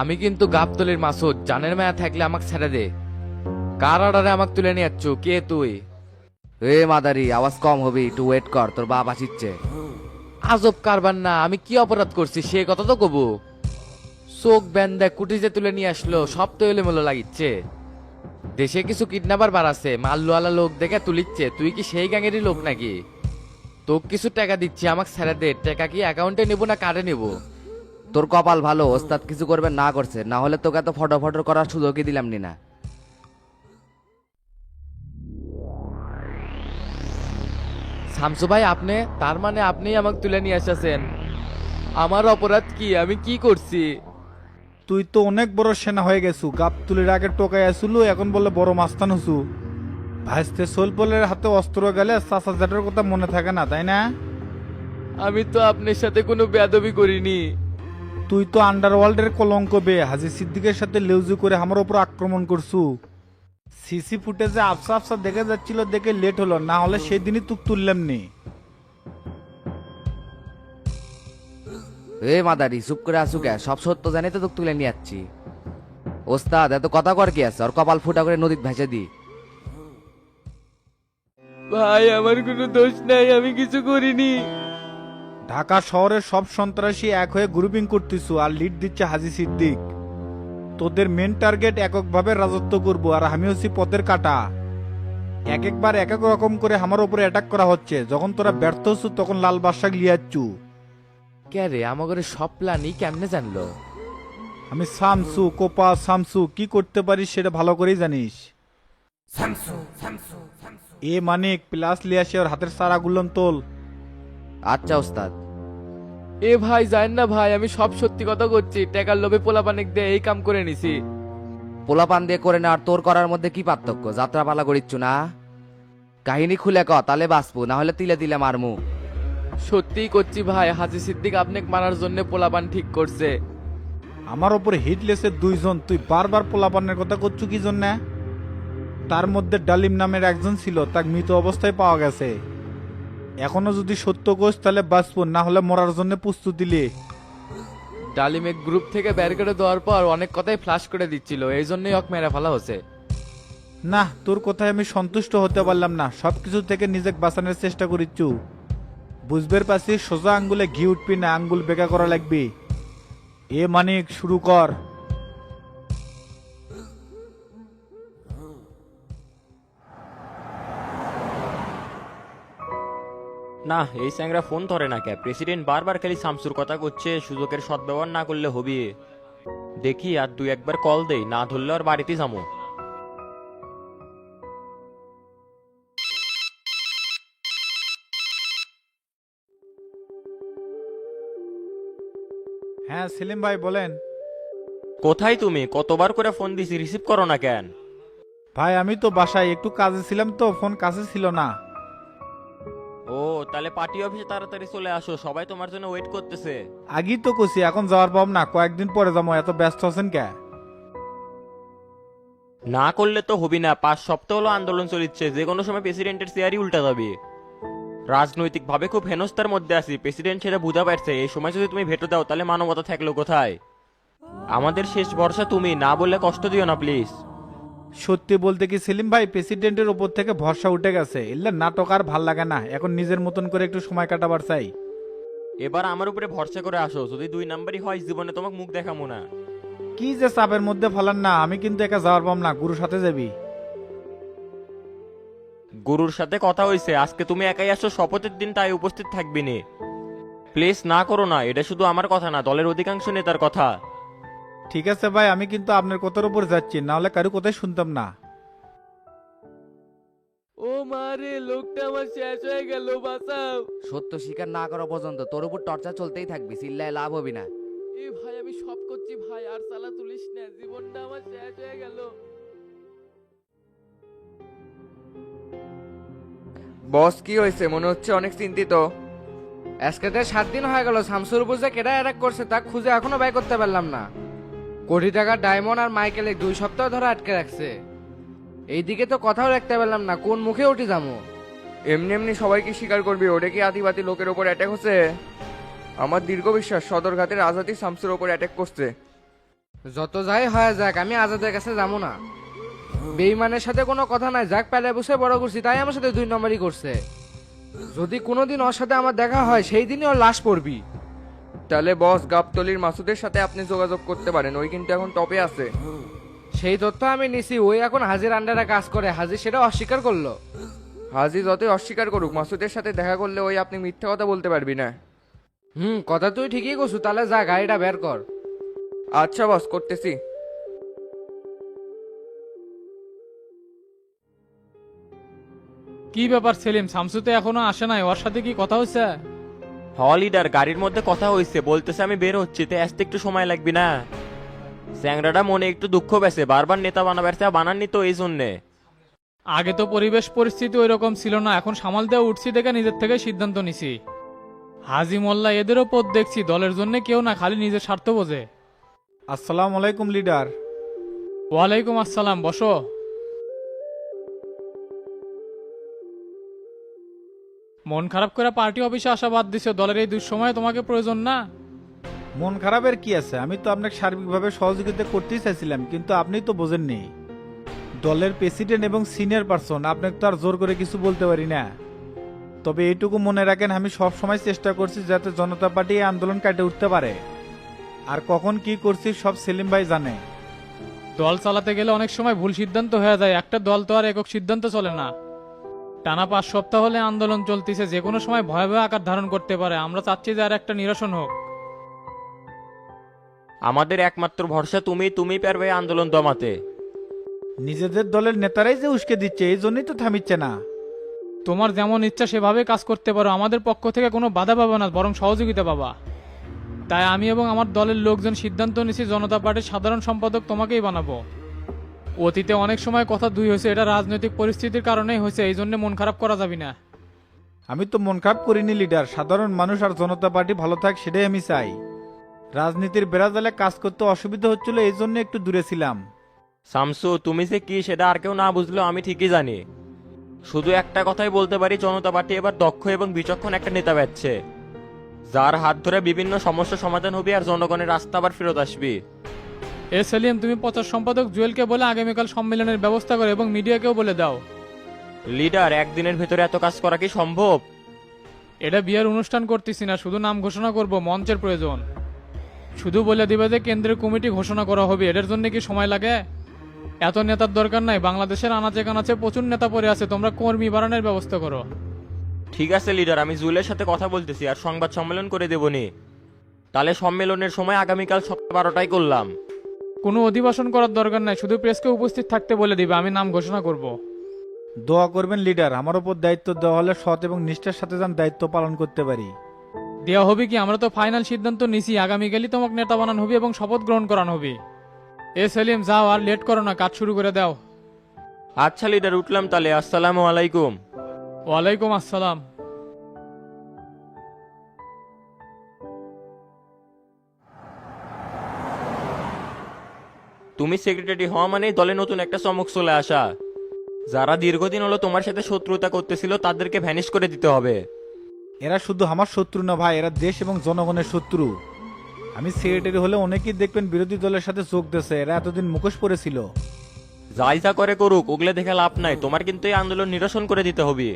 আমি কিন্তু গাবতলির মাসুদ জানের মায়া থাকলে আমাকে ছেড়ে দে। কার অর্ডারে আমাকে তুলে নিয়ে যাচ্ছ? কে তুই? এ মাদারি আওয়াজ কম হবে একটু ওয়েট কর তোর বাপ আসিচ্ছে। আজব কারবার না আমি কি অপরাধ করছি সে কথা তো কবু। চোখ ব্যান্ডা কুটিতে তুলে নিয়ে আসলো সব তো এলোমেলো লাগিচ্ছে। দেশে কিছু কিডন্যাপার বাড়াচ্ছে মাল্লুয়ালা লোক দেখে তুলিচ্ছে তুই কি সেই গ্যাংয়েরই লোক নাকি? তোকে কিছু টাকা দিচ্ছি আমাকে ছেড়ে দে টাকা কি অ্যাকাউন্টে নেব না কার্ডে নেব? তোর কপাল ভালো ওস্তাদ কিছু করবে না করছে না হলে তোকে এত ফটো ফটো করার সুযোগই দিলাম নি না শামসু ভাই আপনি তার মানে আপনিই আমাকে তুলে নিয়ে এসেছেন। আমার অপরাধ কি? আমি কি করছি? তুই তো অনেক বড় সেনা হয়ে গেছু গাবতুলির আগে টোকাই আসলু এখন বলে বড় মাস্তান হসু ভাইস্তে সোলপলের হাতে অস্ত্র গেলে চাচা জাটের কথা মনে থাকে না তাই না? আমি তো আপনার সাথে কোনো বেয়াদবি করিনি। তুই তো আন্ডারওয়ার্ল্ডের কলঙ্ক বে। হাজি সিদ্দিকের সাথে লেউজু করে আমার উপর আক্রমণ করছু। সিসি ফুটেজে আফসা আফসা দেখে যাচ্ছিল দেখে লেট হলো। না হলে সেদিনই তুক তুললাম নি। এ মাদারি চুপ করে আসু কে? সব সত্য জানি তো তোকে তুলে নিয়ে যাচ্ছি। ওস্তাদ এত কথা কর কি আছে? ওর কপাল ফুটা করে নদীত ভেসে দি। ভাই আমার কোনো দোষ নাই আমি কিছু করিনি। ঢাকা শহরের সব সন্ত্রাসী এক হয়ে গ্রুপিং করতেছু আর লিড দিচ্ছে হাজি সিদ্দিক। তোদের মেন টার্গেট এককভাবে রাজত্ব করব আর আমি হচ্ছি পথের কাটা। এক একবার এক এক রকম করে আমার উপরে অ্যাটাক করা হচ্ছে। যখন তোরা ব্যর্থ হচ্ছু তখন লাল বাদশাহ লিয়াচ্ছু। কে রে আমাদের সব প্ল্যানই কেমনে জানলো? আমি সামসু কোপা সামসু কি করতে পারিস সেটা ভালো করেই জানিস। এ মানিক প্লাস লিয়াসি ওর হাতের সারা গুলন তোল। আচ্ছা ওস্তাদ। এ ভাই জান না ভাই আমি সব সত্যি কথা করছি। টাকার লোভে পোলা পানিক দিয়ে এই কাম করে নিছি। পোলাপান দিয়ে করে না আর তোর করার মধ্যে কি পার্থক্য? যাত্রা পালা করিচ্ছু না? কাহিনী খুলে ক তালে বাঁচবো না হলে তিলে তিলে মারমু। সত্যিই করছি ভাই হাজি সিদ্দিক আপনাকে মারার জন্য পোলাপান ঠিক করছে। আমার ওপরে হিটলেসের দুইজন তুই বারবার পোলাপানের কথা করছু কি জন্য? তার মধ্যে ডালিম নামের একজন ছিল তাকে মৃত অবস্থায় পাওয়া গেছে। এখনও যদি সত্য কোষ তাহলে বাঁচবো না হলে মরার জন্য প্রস্তুতি লে। ডালিমে গ্রুপ থেকে বের করে দেওয়ার পর অনেক কথাই ফ্লাশ করে দিচ্ছিল এই জন্যই অক মেরে ফেলা হচ্ছে না তোর কথায় আমি সন্তুষ্ট হতে পারলাম না সবকিছু থেকে নিজেকে বাঁচানোর চেষ্টা করিচ্ছু। বুঝবের পাশে সোজা আঙ্গুলে ঘি উঠবি না আঙ্গুল বেকা করা লাগবে। এ মানিক শুরু কর। না এই স্যাংরা ফোন ধরে না কে প্রেসিডেন্ট বারবার খালি শামসুর কথা করছে সুযোগের সদ্ব্যবহার না করলে হবি। দেখি আর দুই একবার কল দেই না ধরলে আর বাড়িতে যাব। হ্যাঁ সেলিম ভাই বলেন। কোথায় তুমি? কতবার করে ফোন দিছি রিসিভ করো না কেন? ভাই আমি তো বাসায় একটু কাজে ছিলাম তো ফোন কাছে ছিল না। তাহলে পার্টি অফিসে তাড়াতাড়ি চলে আসো সবাই তোমার জন্য ওয়েট করতেছে। আগেই তো কছি এখন যাওয়ার পাব না কয়েকদিন পরে যাব এত ব্যস্ত আছেন কে? না করলে তো হবি না পাঁচ সপ্তাহ হলো আন্দোলন চলিচ্ছে যে কোনো সময় প্রেসিডেন্টের চেয়ারই উল্টা যাবে। রাজনৈতিকভাবে খুব হেনস্থার মধ্যে আছি প্রেসিডেন্ট সেটা বুঝা পারছে এই সময় যদি তুমি ভেটো দাও তাহলে মানবতা থাকল কোথায়? আমাদের শেষ ভরসা তুমি না বললে কষ্ট দিও না প্লিজ সত্যি বলতে কি সেলিম ভাই প্রেসিডেন্টের ওপর থেকে ভরসা উঠে গেছে। এলে নাটক আর ভালো লাগে না। এখন নিজের মতন করে একটু সময় কাটাবার চাই। এবার আমার উপরে ভরসা করে আসো। যদি দুই নাম্বারই হয় জীবনে তোমাকে মুখ দেখাবো না। কি যে চাপের মধ্যে ফালান না আমি কিন্তু একা যাওয়ার পাম না। গুরুর সাথে যাবি। গুরুর সাথে কথা হয়েছে আজকে তুমি একাই আসো শপথের দিন তাই উপস্থিত থাকবি নি প্লিজ না করো না এটা শুধু আমার কথা না দলের অধিকাংশ নেতার কথা। ঠিক আছে ভাই আমি কিন্তু আপনার কথার উপর যাচ্ছি না হলে কারও কথাই শুনতাম না। ও মারে লোকটা আমার শেষ হয়ে গেল বাঁচাও। সত্য স্বীকার না করা পর্যন্ত তোর উপর টর্চার চলতেই থাকবি চিল্লায় লাভ হবি না। এ ভাই আমি সব করছি ভাই আর চালা তুলিস না জীবনটা আমার শেষ হয়ে গেল। বস কি হয়েছে? মনে হচ্ছে অনেক চিন্তিত। আজকেতে সাত দিন হয়ে গেল শামসুর যে কেডা অ্যাটাক করছে তা খুঁজে এখনও বাই করতে পারলাম না। কোটি টাকা ডায়মন্ড আর মাইকেলে দুই সপ্তাহ ধরে আটকে রাখছে। এইদিকে তো কথাও রাখতে পারলাম না কোন মুখে উঠি যাব? এমনি এমনি সবাইকে স্বীকার করবি ওটা কি আদিবাতি লোকের ওপর অ্যাটাক হচ্ছে? আমার দীর্ঘ বিশ্বাস সদরঘাটের আজাদি শামসুর ওপর অ্যাটাক করছে। যত যাই হয় যাক আমি আজাদের কাছে যাব না। বেইমানের সাথে কোনো কথা নাই যাক পেলে বসে বড় করছি তাই আমার সাথে দুই নম্বরই করছে। যদি কোনোদিন ওর সাথে আমার দেখা হয় সেই দিনই ওর লাশ পড়বি। তাহলে বস গাবতলির মাসুদের সাথে আপনি যোগাযোগ করতে পারেন। ওই কিন্তু এখন টপে আছে। সেই তথ্য আমি নিছি ওই এখন হাজির আন্ডারে কাজ করে। হাজির সেটা অস্বীকার করল। হাজি যতই অস্বীকার করুক মাসুদের সাথে দেখা করলে ওই আপনি মিথ্যা কথা বলতে পারবি না। হুম কথা তুই ঠিকই করছু তাহলে যা গাড়িটা বের কর। আচ্ছা বস করতেছি। কি ব্যাপার সেলিম শামসু তো এখনও আসে নাই ওর সাথে কি কথা হচ্ছে হ লিডার গাড়ির মধ্যে কথা হয়েছে বলতেছে আমি বের হচ্ছি তো আসতে একটু সময় লাগবে না। স্যাংরাটা মনে একটু দুঃখ পেছে বারবার নেতা বানাবার চা বানাননি তো এই জন্যে। আগে তো পরিবেশ পরিস্থিতি ওই রকম ছিল না এখন সামাল দিয়ে উঠছি দেখে নিজের থেকে সিদ্ধান্ত নিছি। হাজি মোল্লা এদেরও পথ দেখছি দলের জন্য কেউ না খালি নিজের স্বার্থ বোঝে। আসসালামু আলাইকুম লিডার। ওয়ালাইকুম আসসালাম বসো। মন খারাপ করে পার্টি অফিসে আসা বাদ দিছো দলের এই দুঃসময়ে তোমাকে প্রয়োজন না? মন খারাপের কি আছে? আমি তো আপনাকে সার্বিকভাবে সহযোগিতা করতেই চাইছিলাম কিন্তু আপনি তো বোঝেননি। দলের প্রেসিডেন্ট এবং সিনিয়র পারসন আপনাকে তো আর জোর করে কিছু বলতে পারি না। তবে এইটুকু মনে রাখেন আমি সব সময় চেষ্টা করছি যাতে জনতা পার্টি এই আন্দোলন কাটে উঠতে পারে। আর কখন কি করছি সব সেলিম ভাই জানে। দল চালাতে গেলে অনেক সময় ভুল সিদ্ধান্ত হয়ে যায় একটা দল তো আর একক সিদ্ধান্ত চলে না। টানা পাঁচ সপ্তাহ হলে আন্দোলন চলতেছে যে কোনো সময় ভয়াবহ আকার ধারণ করতে পারে। আমরা চাচ্ছি যে আর একটা নিরসন হোক। আমাদের একমাত্র ভরসা তুমি তুমি পারবে আন্দোলন দমাতে। নিজেদের দলের নেতারাই যে উস্কে দিচ্ছে এই জন্যই তো থামিচ্ছে না। তোমার যেমন ইচ্ছা সেভাবে কাজ করতে পারো আমাদের পক্ষ থেকে কোনো বাধা পাবা না বরং সহযোগিতা পাবা। তাই আমি এবং আমার দলের লোকজন সিদ্ধান্ত নিয়েছি জনতা পার্টির সাধারণ সম্পাদক তোমাকেই বানাবো। অতীতে অনেক সময় কথা দুই হয়েছে এটা রাজনৈতিক পরিস্থিতির কারণেই হয়েছে এই জন্য মন খারাপ করা যাবে না। আমি তো মন খারাপ করিনি লিডার। সাধারণ মানুষ আর জনতা পার্টি ভালো থাক সেটাই আমি চাই। রাজনীতির বেড়াজালে কাজ করতে অসুবিধা হচ্ছিল এই জন্য একটু দূরে ছিলাম। শামসু তুমি যে কি সেটা আর কেউ না বুঝলেও আমি ঠিকই জানি। শুধু একটা কথাই বলতে পারি জনতা পার্টি এবার দক্ষ এবং বিচক্ষণ একটা নেতা পাচ্ছে যার হাত ধরে বিভিন্ন সমস্যা সমাধান হবে আর জনগণের রাস্তা আবার ফেরত আসবে। এ সেলিম তুমি প্রচার সম্পাদক জুয়েলকে বলে আগামীকাল সম্মেলনের ব্যবস্থা করো এবং মিডিয়াকেও বলে দাও। লিডার একদিনের ভেতরে এত কাজ করা কি সম্ভব? এটা বিয়ের অনুষ্ঠান করতেছি না শুধু নাম ঘোষণা করব মঞ্চের প্রয়োজন। শুধু বলে দিবে যে কেন্দ্রের কমিটি ঘোষণা করা হবে এটার জন্য কি সময় লাগে? এত নেতার দরকার নাই বাংলাদেশের আনাচে কানাচে প্রচুর নেতা পড়ে আছে তোমরা কর্মী বাড়ানোর ব্যবস্থা করো। ঠিক আছে লিডার আমি জুয়েলের সাথে কথা বলতেছি আর সংবাদ সম্মেলন করে দেবনি তাহলে সম্মেলনের সময় আগামীকাল সকাল বারোটায় করলাম। কোনো অধিবাসন করার দরকার নাই শুধু প্রেসকে উপস্থিত থাকতে বলে দিবে আমি নাম ঘোষণা করব। দোয়া করবেন লিডার আমার ওপর দায়িত্ব দেওয়া হলে সৎ এবং নিষ্ঠার সাথে যেন দায়িত্ব পালন করতে পারি। দেওয়া হবে কি? আমরা তো ফাইনাল সিদ্ধান্ত নিছি আগামীকালই তোমাকে নেতা বানানো হবে এবং শপথ গ্রহণ করানো হবে। এ সেলিম যাও আর লেট করো না কাজ শুরু করে দাও। আচ্ছা লিডার উঠলাম তাহলে আসসালামু আলাইকুম। ওয়ালাইকুম আসসালাম। তুমি সেক্রেটারি হওয়া মানে দলে নতুন একটা চমক চলে আসা। যারা দীর্ঘদিন হলো তোমার সাথে শত্রুতা করতেছিল তাদেরকে ভ্যানিশ করে দিতে হবে। এরা শুধু আমার শত্রু না ভাই এরা দেশ এবং জনগণের শত্রু। আমি সেক্রেটারি হলে অনেকেই দেখবেন বিরোধী দলের সাথে যোগ দিয়েছে এরা এতদিন মুখোশ পড়েছিল। যাই যা করে করুক ওগুলো দেখে লাভ নাই তোমার কিন্তু এই আন্দোলন নিরসন করে দিতে হবে।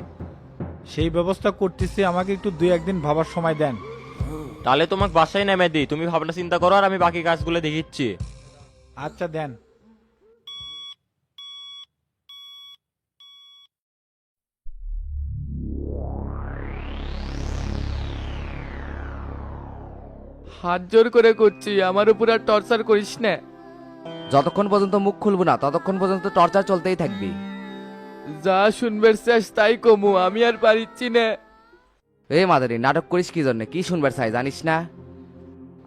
সেই ব্যবস্থা করতেছি আমাকে একটু দুই একদিন ভাবার সময় দেন। তাহলে তোমাকে বাসায় নেমে দিই তুমি ভাবনা চিন্তা করো আর আমি বাকি কাজগুলো দেখিচ্ছি। আচ্ছা দেন। হাত জোর করে করছি আমার উপর আর টর্চার করিস না। যতক্ষণ পর্যন্ত মুখ খুলবো না ততক্ষণ পর্যন্ত টর্চার চলতেই থাকবি। যা শুনবার শেষ তাই কমু আমি আর পারিচ্ছি না। এই মাদারি নাটক করিস কি জন্য? কি শুনবার চাই জানিস না?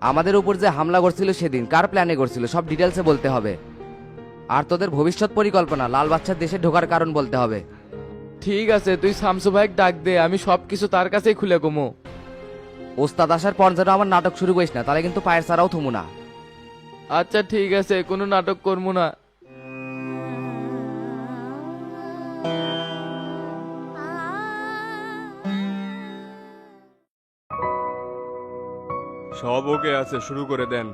আমাদের উপর যে হামলা করছিল সেদিন কার প্ল্যানে করছিল সব ডিটেলসে বলতে হবে। আর তোদের ভবিষ্যৎ পরিকল্পনা লাল বাচ্চার দেশে ঢোকার কারণ বলতে হবে। ঠিক আছে তুই শামসু ভাই ডাক দে আমি সব কিছু তার কাছেই খুলে কমো ওস্তাদ আসার পর যেন আমার নাটক শুরু করিস না তাহলে কিন্তু পায়ের ছাড়াও থমু না। আচ্ছা ঠিক আছে কোনো নাটক করব না। সব ওকে আছে, শুরু করে দেন।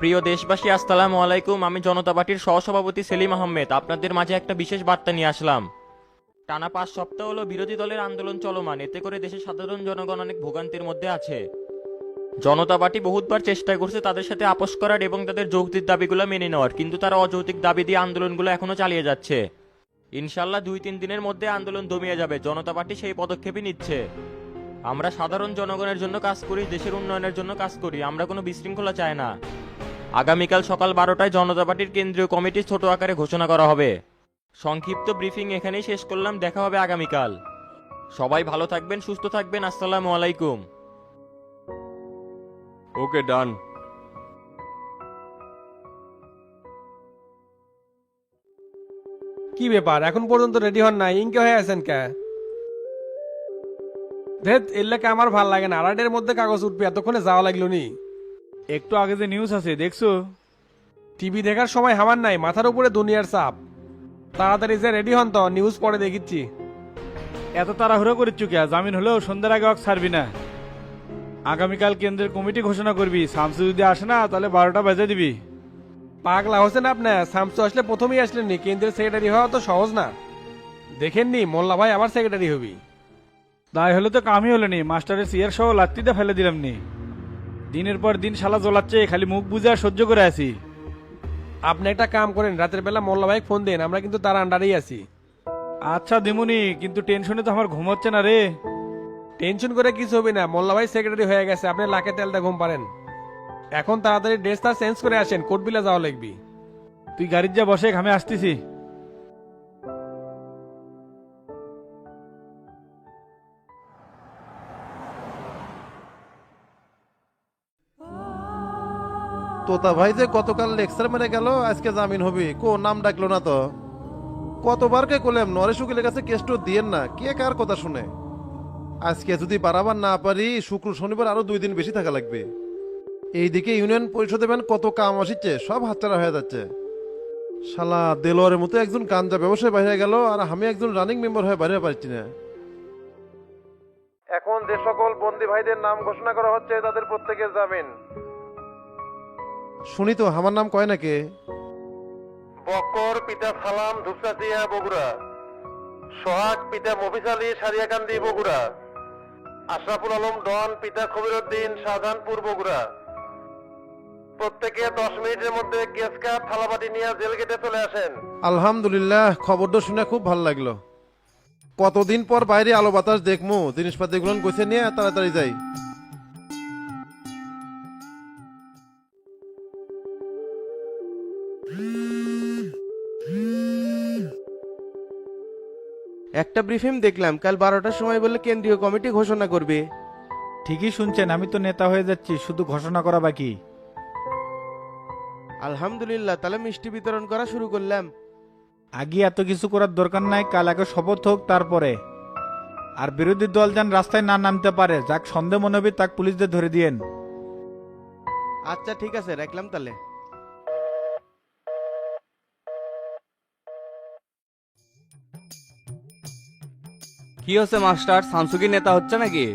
প্রিয় দেশবাসী, আসসালামু আলাইকুম। আমি জনতা পার্টির সহসভাপতি সেলিম আহমেদ। আপনাদের মাঝে একটা বিশেষ বার্তা নিয়ে আসলাম। টানা পাঁচ সপ্তাহ হলো বিরোধী দলের আন্দোলন চলমান। এতে করে দেশের সাধারণ জনগণ অনেক ভোগান্তির মধ্যে আছে। জনতা পার্টি বহুতবার চেষ্টা করছে তাদের সাথে আপোষ করার এবং তাদের যৌক্তিক দাবিগুলো মেনে নেওয়ার, কিন্তু তারা অযৌক্তিক দাবি দিয়ে আন্দোলনগুলো এখনও চালিয়ে যাচ্ছে। ইনশাল্লাহ দুই তিন দিনের মধ্যে আন্দোলন দমিয়ে যাবে। জনতা পার্টি সেই পদক্ষেপই নিচ্ছে। আমরা সাধারণ জনগণের জন্য কাজ করি দেশের উন্নয়নের জন্য কাজ করি আমরা কোনো বিশৃঙ্খলা চাই না। আগামীকাল সকাল বারোটায় জনতা পার্টির কেন্দ্রীয় কমিটি ছোট আকারে ঘোষণা করা হবে। সংক্ষিপ্ত ব্রিফিং এখানেই শেষ করলাম দেখা হবে আগামীকাল। সবাই ভালো থাকবেন সুস্থ থাকবেন আসসালামু আলাইকুম। ওকে ডান। কি ব্যাপার? এখন পর্যন্ত রেডি হন নাই? ইনকে হয়ে আছেন কে? ধেত এলাকা আমার ভালো লাগে না। আড়াইটের মধ্যে কাগজ উঠবে এতক্ষণে যাওয়া লাগল নি। একটু আগে যে নিউজ আছে দেখছ? টিভি দেখার সময় হামার নাই মাথার উপরে দুনিয়ার চাপ। তাড়াতাড়ি যে রেডি হন তো নিউজ পরে দেখিচ্ছি। এত তাড়াহুড়ো করিচ্ছ কে জামিন হলেও সন্ধ্যার আগে অক ছাড়বি না। আগামীকাল কেন্দ্রের কমিটি ঘোষণা করবি। শামসু যদি আসে না তাহলে বারোটা বেজে দিবি। পাগলা হোসেন আপনার শামসু আসলে প্রথমেই আসলেন নি কেন্দ্রের সেক্রেটারি হওয়া তো সহজ না। দেখেননি মোল্লা ভাই আবার সেক্রেটারি হবি। তাই হলে তো কামই হলো নি। মাস্টারের সিয়ার সহ লাত্তিতে ফেলে দিলাম নি। দিনের পর দিন শালা জ্বলাচ্ছে খালি মুখ বুঝে আর সহ্য করে আছি। আপনি একটা কাম করেন রাতের বেলা মোল্লা ভাই ফোন দেন আমরা কিন্তু তার আন্ডারেই আছি। আচ্ছা দিমুনি কিন্তু টেনশনে তো আমার ঘুম হচ্ছে না রে। টেনশন করে কিছু হবে না মোল্লা ভাই সেক্রেটারি হয়ে গেছে আপনি লাকে তেলটা ঘুম পারেন এখন তাড়াতাড়ি ড্রেসটা চেঞ্জ করে আসেন কোটবিলা যাওয়া লাগবি। তুই গাড়ির যা বসে আমি আসতেছি। তোতা ভাই যে গতকাল লেকচার মেরে গেল, আজকে জামিন হবি। কো, নাম ডাকলো না তো। কতবার কে কইলাম, নরেশ উকিলের কাছে কেষ্ট দিয়েন না, কে কার কথা শুনে? আজকে যদি বাড়াবার না পারি, শুক্র শনিবার আরও দুই দিন বেশি থাকা লাগবে। এইদিকে ইউনিয়ন পরিষদে ব্যান কত কাম আসিচ্ছে, সব হাতছাড়া হয়ে যাচ্ছে। শালা, দেলোয়ারের মতো একজন গাঞ্জা ব্যবসায় বাইরে গেল, আর আমি একজন রানিং মেম্বার হয়ে বাইরে পারছি না। এখন যে সকল বন্দি ভাইদের নাম ঘোষণা করা হচ্ছে, তাদের প্রত্যেকের জামিন। শুনি তো আমার নাম কয় নাকি? বকর পিতা সালাম ধুপসাচিয়া বগুড়া। সোহাগ পিতা মফিজ আলী সারিয়াকান্দি বগুড়া। আশরাফুল আলম ডন পিতা খবিরউদ্দিন শাহজাহানপুর বগুড়া। প্রত্যেকে দশ মিনিটের মধ্যে কেস কাপ থালাবাটি নিয়ে জেল গেটে চলে আসেন। আলহামদুলিল্লাহ খবরটা শুনে খুব ভালো লাগল। কতদিন পর বাইরে আলো বাতাস দেখমু জিনিসপাতিগুলো গোছে নিয়ে তাড়াতাড়ি যাই। একটা ব্রিফিং দেখলাম কাল বারোটার সময় বলে কেন্দ্রীয় কমিটি ঘোষণা করবে। ঠিকই শুনছেন আমি তো নেতা হয়ে যাচ্ছি শুধু ঘোষণা করা বাকি। আলহামদুলিল্লাহ তাহলে মিষ্টি বিতরণ করা শুরু করলাম। আগে এত কিছু করার দরকার নাই কাল আগে শপথ হোক তারপরে। আর বিরোধী দল যেন রাস্তায় না নামতে পারে যাক সন্দেহ মনে হবে তাক পুলিশদের ধরে দিয়েন। আচ্ছা ঠিক আছে রাখলাম তাহলে। কি হচ্ছে মাস্টার? শামসুকি নেতা হচ্ছে নাকি?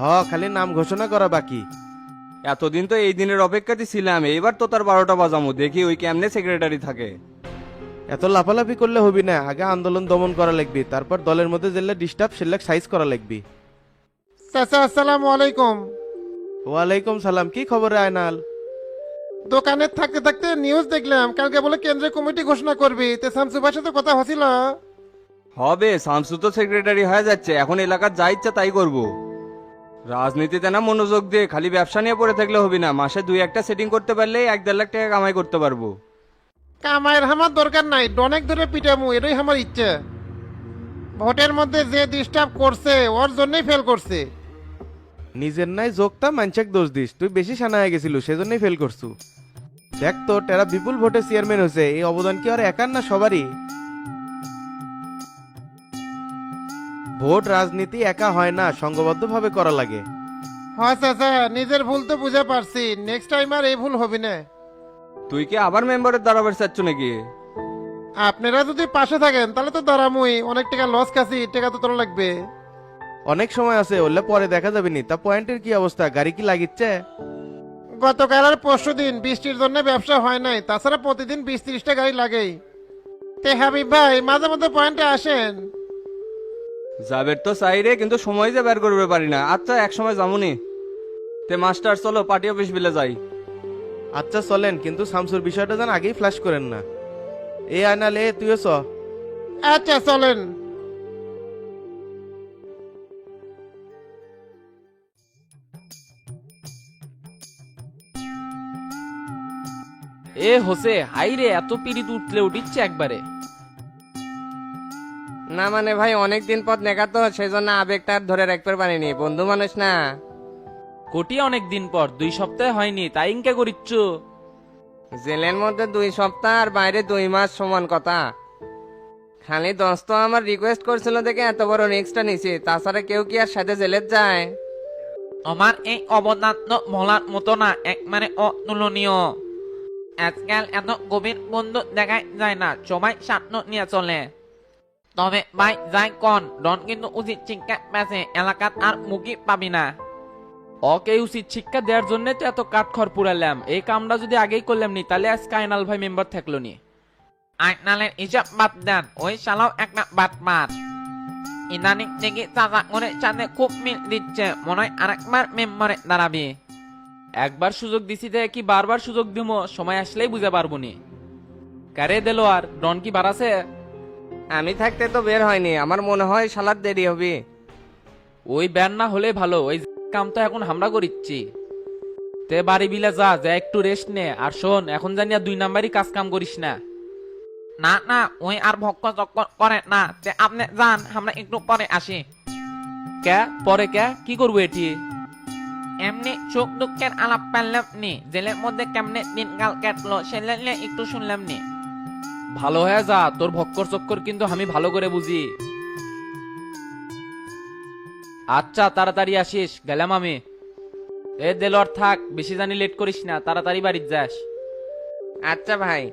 হ খালি নাম ঘোষণা করা বাকি। এতদিন তো এই দিনের অপেক্ষাতে ছিলাম এইবার তো তার বারোটা বাজামো দেখি ওই কেমনে সেক্রেটারি থাকে। এত লাফালাফি করলে হবি না আগে আন্দোলন দমন করা লাগবে তারপর দলের মধ্যে যেলে ডিস্টার্ব সেলে সাইজ করা লাগবে। চাচা আসসালামু আলাইকুম। ওয়ালাইকুম সালাম কি খবর আয়নাল? দোকানে থাকতে থাকতে নিউজ দেখলাম কালকে বলে কেন্দ্রীয় কমিটি ঘোষণা করবি তে শামসু ভাইয়ের সাথে কথা হছিল হবে শামসু তো সেক্রেটারি হয়ে যাচ্ছে এখন এলাকার যা ইচ্ছা তাই করব। রাজনীতিতে না মনোযোগ দিয়ে খালি ব্যবসা নিয়ে পড়ে থাকলে হবে না মাসে দুই একটা সেটিং করতে পারলেই এক দেড় লাখ টাকা কামাই করতে পারব। কামাইয়ের আমার দরকার নাই ডনেক ধরে পিটামু এটাই আমার ইচ্ছে। ভোটের মধ্যে যে ডিস্টার্ব করছে ওর জন্যই ফেল করছে। নিজের নাই যোগটা মানচাক দোষ দিস তুই বেশি সানা হয়ে গেছিল সেজন্যই ফেল করছু। দেখ তো টেরা বিপুল ভোটে চেয়ারম্যান হয়েছে এই অবদান কি আর একার না সবারই? ভোট রাজনীতি একা হয় না সংঘবদ্ধভাবে করা লাগে। হয় চাচা নিজের ভুল তো বুঝে পারছি। নেক্সট টাইম আর এই ভুল হবে না। তুই কি আবার মেম্বারের দাঁড়াবার চাচ্ছ নাকি? আপনারা যদি পাশে থাকেন তাহলে তো দাঁড়ামুই। অনেক টাকা লস খাসি টাকা তো তোলা লাগবে। অনেক সময় আছে ওলে পরে দেখা যাবে নি। তা পয়েন্টের কি অবস্থা? গাড়ি কি লাগিচ্ছে? গতকাল আর পরশু দিন বৃষ্টির জন্য ব্যবসা হয় নাই। তাছাড়া প্রতিদিন বিশ ত্রিশটা গাড়ি লাগেই। তে হাবিব ভাই মাঝে মধ্যে পয়েন্টে আসেন। যাবের তো চাই রে কিন্তু সময় যে বের করবে পারি না। আচ্ছা এক সময় যামুনি। তে মাস্টার চলো পার্টি অফিস বিলে যাই। আচ্ছা চলেন কিন্তু শামসুর বিষয়টা যেন আগেই ফ্ল্যাশ করেন না। এ আয়নাল এ তুইও চ। আচ্ছা চলেন। এ হোসে হাই রে এত পিরিত উঠলে উঠিচ্ছে একবারে। না মানে ভাই অনেক দিন পর দেখা তো সেই জন্য আবেগটা আর ধরে রাখতে পারিনি বন্ধু মানুষ না। কোটি অনেক দিন পর দুই সপ্তাহ হয়নি তাই ইনকে করিচ্ছ? জেলের মধ্যে দুই সপ্তাহ আর বাইরে দুই মাস সমান কথা। খালি দোস্ত আমার রিকোয়েস্ট করছিল দেখে এত বড় রিক্সটা নিছি তাছাড়া কেউ কি আর সাথে জেলের যায়? আমার এই অবদান তো বলার মতো না এক মানে অতুলনীয়। আজকাল এত গভীর বন্ধু দেখাই যায় না সবাই স্বপ্ন নিয়ে চলে। তবে ভাই যাই কন ডন কিন্তু উচিত শিক্ষা পেছে এলাকাত আর মুখই পাবি না। ওকে উচিত শিক্ষা দেওয়ার জন্য তো এত কাঠখড় পুরালাম। এই কামটা যদি আগেই করলাম নি তাহলে আজ কাইনাল ভাই মেম্বার থাকল নি। আইনালের হিসাব বাদ দেন ওই শালাও একটা বাদ মার। ইদানিং থেকে চাচা করে সাথে খুব মিল দিচ্ছে মনে হয় আরেকবার মেম্বারে দাঁড়াবি। একবার সুযোগ দিছি দেখে কি বারবার সুযোগ দিব সময় আসলেই বুঝে পারব নি। কারে দিল আর ডন কি বাড়াছে আমি থাকতে তো বের হয়নি আমার মনে হয় শালার দেরি হবে। ওই ব্যান না হলে ভালো ওই কাম তো এখন আমরা করিচ্ছি। তে বাড়ি বিলে যা যা একটু রেস্ট নে। আর শোন এখন জানি আর দুই নাম্বারই কাজ কাম করিস না। না না ওই আর ভক্ক চক্কর করে না। যে আপনি যান আমরা একটু পরে আসি। কে পরে কে কি করব এটি? এমনি সুখ দুঃখের আলাপ পারলাম নি জেলের মধ্যে কেমনে দিনকাল কাটলো সেলে একটু শুনলাম নি। ভালো হয়ে যা, তোর ভক্কর চক্কর কিন্তু আমি ভালো করে বুঝি। আচ্ছা তাড়াতাড়ি আসিস, গেলাম আমি। এ দেলোয়ার থাক, বেশি জানি লেট করিস না, তাড়াতাড়ি বাড়ির যাস। আচ্ছা ভাই।